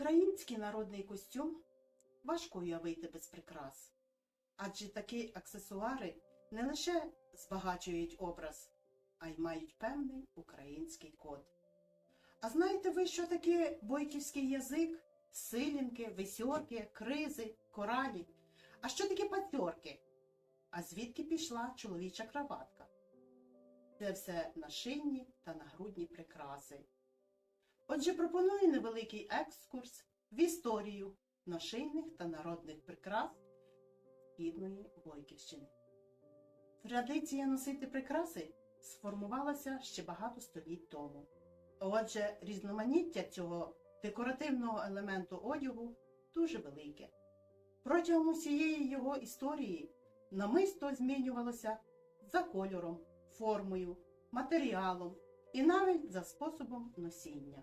Український народний костюм важко уявити без прикрас, адже такі аксесуари не лише збагачують образ, а й мають певний український код. А знаєте ви, що таке бойківський язик, силінки, висьорки, кризи, коралі? А що таке пацьорки? А звідки пішла чоловіча краватка? Це все нашинні та нагрудні прикраси. Отже, пропоную невеликий екскурс в історію нашийних та народних прикрас Східної Бойківщини. Традиція носити прикраси сформувалася ще багато століть тому. Отже, різноманіття цього декоративного елементу одягу дуже велике. Протягом усієї його історії намисто змінювалося за кольором, формою, матеріалом і навіть за способом носіння.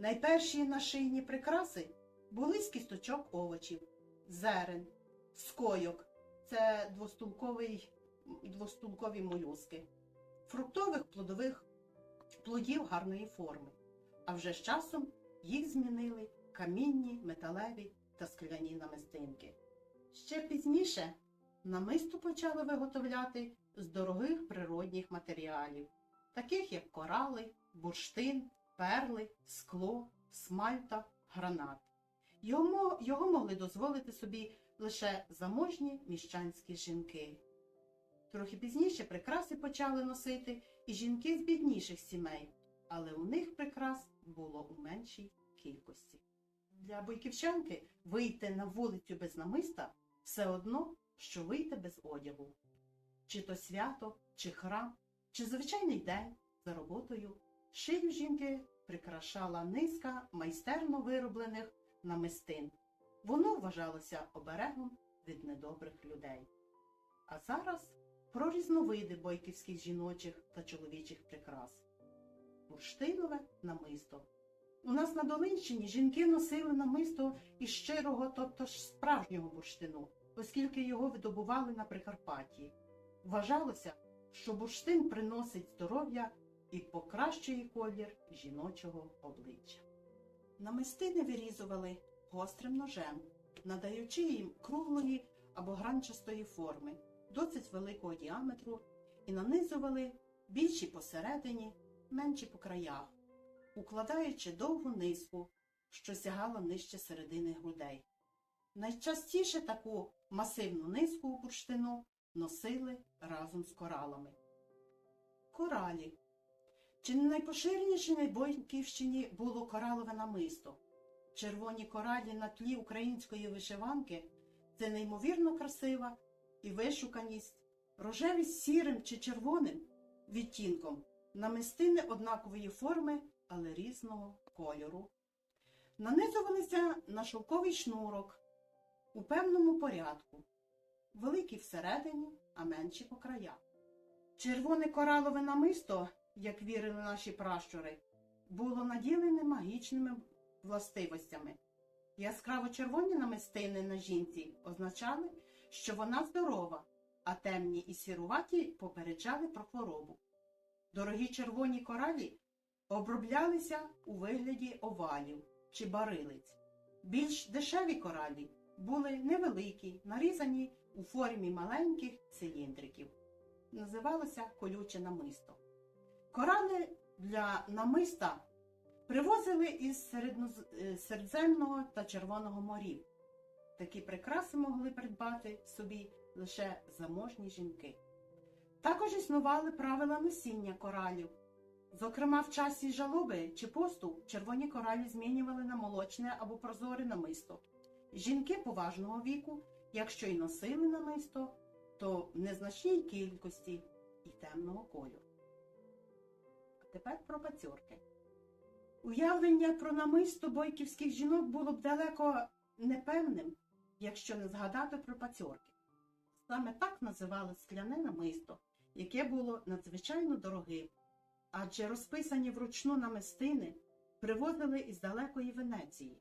Найперші нашийні прикраси були з кісточок овочів, зерен, скойок це двостулковий, двостулкові молюски, фруктових плодових плодів гарної форми. А вже з часом їх змінили камінні, металеві та скляні намистинки. Ще пізніше намисто почали виготовляти з дорогих природних матеріалів, таких як корали, бурштин, перли, скло, смальта, гранат. Його, його могли дозволити собі лише заможні міщанські жінки. Трохи пізніше прикраси почали носити і жінки з бідніших сімей, але у них прикрас було у меншій кількості. Для бойківчанки вийти на вулицю без намиста все одно, що вийти без одягу. Чи то свято, чи храм, чи звичайний день за роботою шию жінки прикрашала низка майстерно вироблених намистин. Воно вважалося оберегом від недобрих людей. А зараз про різновиди бойківських жіночих та чоловічих прикрас. Бурштинове намисто. У нас на Долинщині жінки носили намисто із щирого, тобто ж справжнього бурштину, оскільки його видобували на Прикарпатті. Вважалося, що бурштин приносить здоров'я і покращує колір жіночого обличчя. Намистини вирізували гострим ножем, надаючи їм круглої або гранчастої форми, досить великого діаметру, і нанизували більші посередині, менші по краях, укладаючи довгу низку, що сягала нижче середини грудей. Найчастіше таку масивну низку у бурштину носили разом з коралами. Коралі. Чи не найпоширеніше на Бойківщині було коралове намисто? Червоні коралі на тлі української вишиванки це неймовірно красива і вишуканість, рожеві з сірим чи червоним відтінком, намистини однакової форми, але різного кольору. Нанизувалися на шовковий шнурок у певному порядку, великі всередині, а менші по краях. Червоне коралове намисто, як вірили наші пращури, було наділене магічними властивостями. Яскраво червоні намистини на жінці означали, що вона здорова, а темні і сіруваті попереджали про хворобу. Дорогі червоні коралі оброблялися у вигляді овалів чи барилиць. Більш дешеві коралі були невеликі, нарізані у формі маленьких циліндриків. Називалося колюче намисто. Корали для намиста привозили із е, Середземного та Червоного морів. Такі прикраси могли придбати собі лише заможні жінки. Також існували правила носіння коралів. Зокрема, в часі жалоби чи посту червоні коралі змінювали на молочне або прозоре намисто. Жінки поважного віку, якщо й носили намисто, то в незначній кількості і темного кольору. Тепер про пацьорки. Уявлення про намисто бойківських жінок було б далеко непевним, якщо не згадати про пацьорки. Саме так називали скляне намисто, яке було надзвичайно дорогим, адже розписані вручну намистини привозили із далекої Венеції.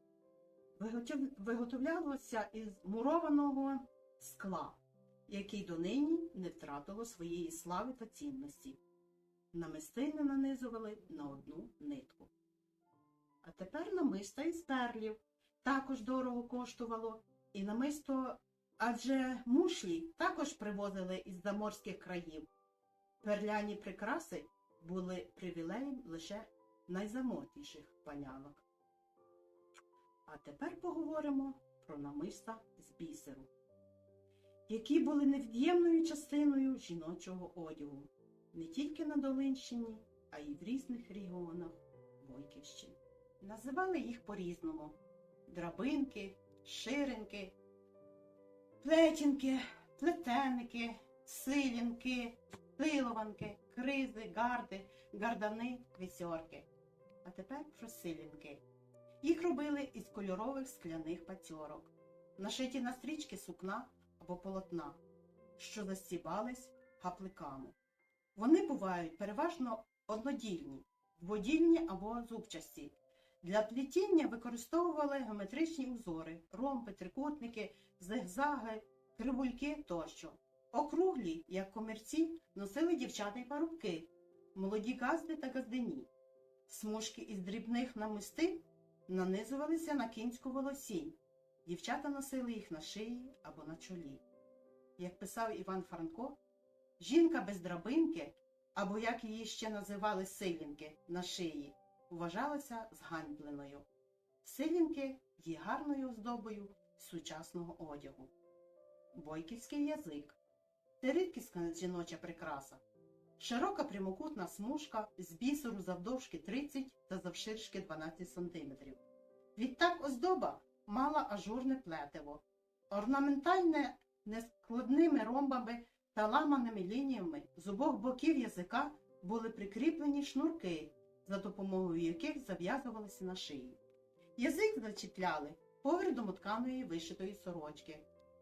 Виготовлялося із мурованого скла, який донині не втратило своєї слави та цінності. Намистини нанизували на одну нитку. А тепер намиста із перлів, також дорого коштувало, і намисто, адже мушлі також привозили із заморських країв. Перляні прикраси були привілеєм лише найзамотніших панянок. А тепер поговоримо про намиста з бісеру, які були невід'ємною частиною жіночого одягу не тільки на Долинщині, а й в різних регіонах Бойківщини. Називали їх по-різному: драбинки, ширинки, плетінки, плетеники, силінки, пилованки, кризи, гарди, гардани, вісьорки. А тепер про силінки. Їх робили із кольорових скляних пацьорок, нашиті на стрічки сукна або полотна, що застібались гапликами. Вони бувають переважно однодільні, дводільні або зубчасті. Для плетіння використовували геометричні узори, ромби, трикутники, зигзаги, кривульки тощо. Округлі, як комірці, носили дівчата й парубки, молоді газди та газдині. Смужки із дрібних намистин нанизувалися на кінську волосінь. Дівчата носили їх на шиї або на чолі. Як писав Іван Франко, жінка без драбинки, або як її ще називали силінки на шиї, вважалася зганьбленою. Силінки є гарною оздобою сучасного одягу. Бойківський язик це рідкісна жіноча прикраса. Широка прямокутна смужка з бісеру завдовжки 30 та завширшки 12 см. Відтак оздоба мала ажурне плетиво, орнаментальне нескладними ромбами та ламаними лініями з обох боків язика були прикріплені шнурки, за допомогою яких зав'язувалися на шиї. Язик зачіпляли поглядом тканої вишитої сорочки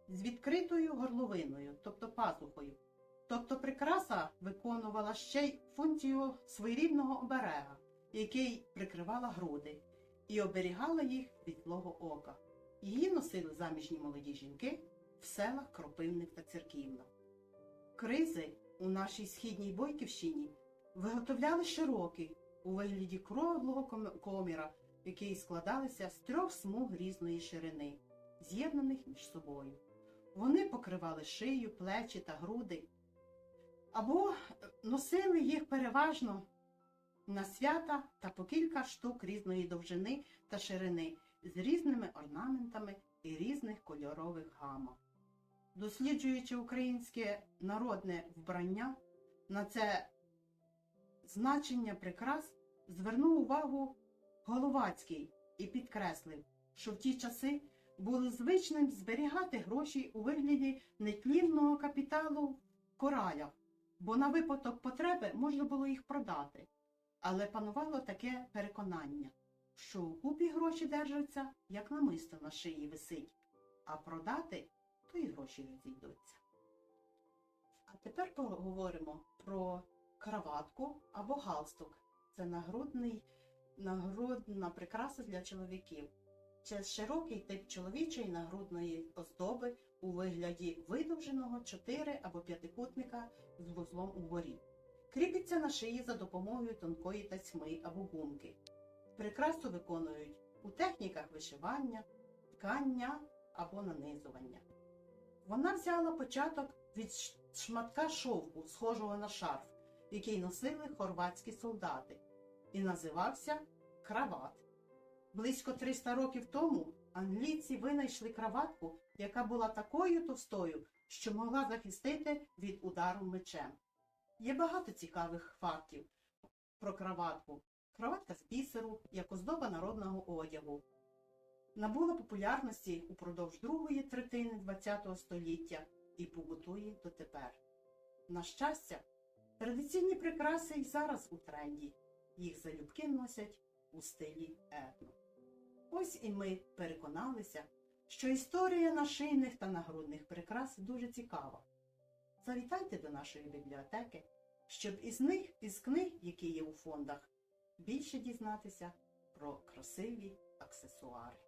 з відкритою горловиною, тобто пазухою. Тобто прикраса виконувала ще й функцію своєрідного оберега, який прикривала груди, і оберігала їх від злого ока. Її носили заміжні молоді жінки в селах Кропивник та Церківна. Кризи у нашій східній Бойківщині виготовляли широкий у вигляді круглого коміра, який складалися з трьох смуг різної ширини, з'єднаних між собою. Вони покривали шию, плечі та груди, або носили їх переважно на свята та по кілька штук різної довжини та ширини з різними орнаментами і різних кольорових гамах. Досліджуючи українське народне вбрання, на це значення прикрас звернув увагу Головацький і підкреслив, що в ті часи було звичним зберігати гроші у вигляді нетлінного капіталу в коралях, бо на випадок потреби можна було їх продати. Але панувало таке переконання, що у купі гроші держаться, як намисто на шиї висить, а продати то і гроші розійдуться. А тепер поговоримо про краватку або галстук. Це нагрудний, нагрудна прикраса для чоловіків. Це широкий тип чоловічої нагрудної оздоби у вигляді видовженого чотири або п'ятикутника з вузлом угорі. Кріпиться на шиї за допомогою тонкої тасьми або гумки. Прикрасу виконують у техніках вишивання, ткання або нанизування. Вона взяла початок від шматка шовку, схожого на шарф, який носили хорватські солдати, і називався крават. Близько 300 років тому англійці винайшли краватку, яка була такою товстою, що могла захистити від удару мечем. Є багато цікавих фактів про краватку. Краватка з бісеру, як оздоба народного одягу. Набула популярності упродовж другої третини ХХ століття і побутує дотепер. На щастя, традиційні прикраси й зараз у тренді. Їх залюбки носять у стилі етно. Ось і ми переконалися, що історія нашийних та нагрудних прикрас дуже цікава. Завітайте до нашої бібліотеки, щоб із них, із книг, які є у фондах, більше дізнатися про красиві аксесуари.